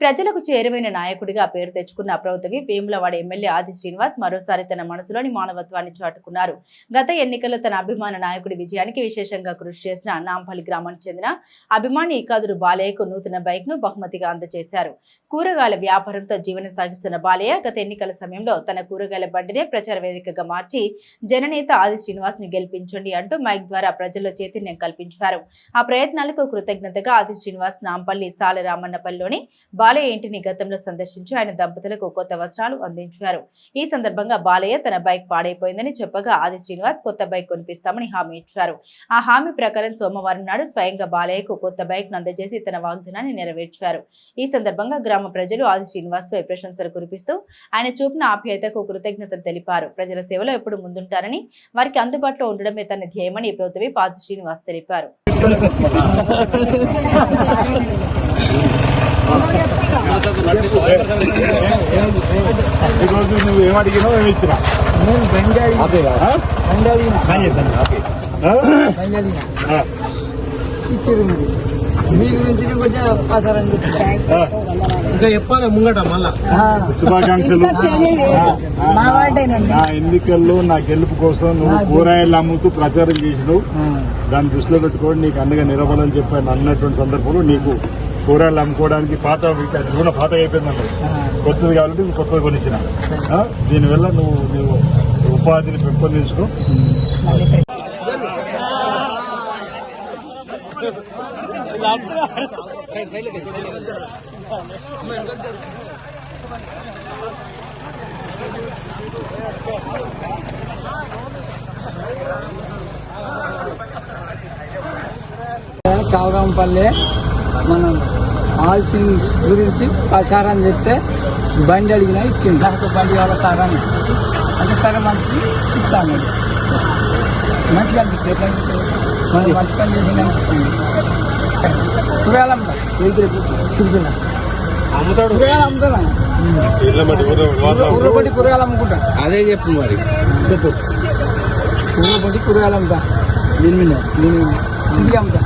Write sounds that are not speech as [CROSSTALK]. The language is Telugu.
ప్రజలకు చేరువైన నాయకుడిగా పేరు తెచ్చుకున్న ప్రభుత్వవి వేములవాడ ఎమ్మెల్యే ఆది శ్రీనివాస్ మరోసారి తన మనసులోని మానవత్వాన్ని చాటుకున్నారు. గత ఎన్నికల్లో తన అభిమాన నాయకుడి విజయానికి విశేషంగా కృషి చేసిన నాంపల్లి గ్రామానికి చెందిన అభిమాని ఇకాదురు బాలయ్యకు నూతన బైక్ను బహుమతిగా అందజేశారు. కూరగాయల వ్యాపారంతో జీవనం సాగిస్తున్న బాలయ్య గత ఎన్నికల సమయంలో తన కూరగాయల బండినే ప్రచార వేదికగా మార్చి జననేత ఆది శ్రీనివాస్ని గెలిపించండి అంటూ మైక్ ద్వారా ప్రజల్లో చైతన్యం కల్పించారు. ఆ ప్రయత్నాలకు కృతజ్ఞతగా ఆది శ్రీనివాస్ నాంపల్లి సాల రామన్నపల్లిలోని బాలయ్య ఇంటిని గతంలో సందర్శించి ఆయన దంపతులకు కొత్త వస్త్రాలు అందించారు. ఈ సందర్భంగా బాలయ్య తన బైక్ పాడైపోయిందని చెప్పగా ఆది శ్రీనివాస్ కొత్త బైక్ కొనిపిస్తామని హామీ ఇచ్చారు. ఆ హామీ ప్రకారం సోమవారం నాడు స్వయంగా బాలయ్యకు కొత్త బైక్ను అందజేసి తన వాగ్దానాన్ని నెరవేర్చారు. ఈ సందర్భంగా గ్రామ ప్రజలు ఆది శ్రీనివాస్ పై ప్రశంసలు కురిపిస్తూ ఆయన చూపిన ఆప్యాయతకు కృతజ్ఞతలు తెలిపారు. ప్రజల సేవలో ఎప్పుడు ముందుంటారని వారికి అందుబాటులో ఉండడమే తన ధ్యేయమని ప్రభుత్వమే పాది శ్రీనివాస్ తెలిపారు. [LAUGHS] ఈరోజు నువ్వు ఏం అడిగినావు ఏమి ఇచ్చినా నేను ఇచ్చారు మీరు మీ గురించి కొంచెం ఇంకా చెప్పాలి ముంగట మళ్ళా శుభాకాంక్షలు నా ఎన్నికల్లో నా గెలుపు కోసం నువ్వు కూరగాయలు అమ్ముతూ ప్రచారం చేసినావు దాన్ని దృష్టిలో పెట్టుకొని నీకు అండగా నిలబడాలని చెప్పాను అన్నటువంటి సందర్భంలో నీకు కూరగాయలు అమ్ముకోవడానికి పాత నూనె పాత అయిపోయింది అన్నది కొత్తది కాబట్టి నువ్వు కొత్తది కొనిచ్చిన? దీనివల్ల నువ్వు నువ్వు ఉపాధిని పెంపొందించుకో. చౌరంపల్లి మనం ఆల్సింగ్ గురించి ప్రచారం చెప్తే బండి అడిగినా ఇచ్చింది దాంతో బండి ఎవరో సార్ అని అంటే సరే మంచిది ఇస్తాను మంచిగా అనిపిస్తుంది ఎట్లా అనిపిస్తుంది? మంచి పని చేసింది అనిపిస్తుంది కూరగాయలు అమ్ముతా చూస్తున్నా కూరగాయలు అమ్ముకుంటా అదే చెప్పు మరి చెప్పు ఊరపట్టి కూరగాయలు అమ్ముతా దీని మీద దీని అమ్ముతా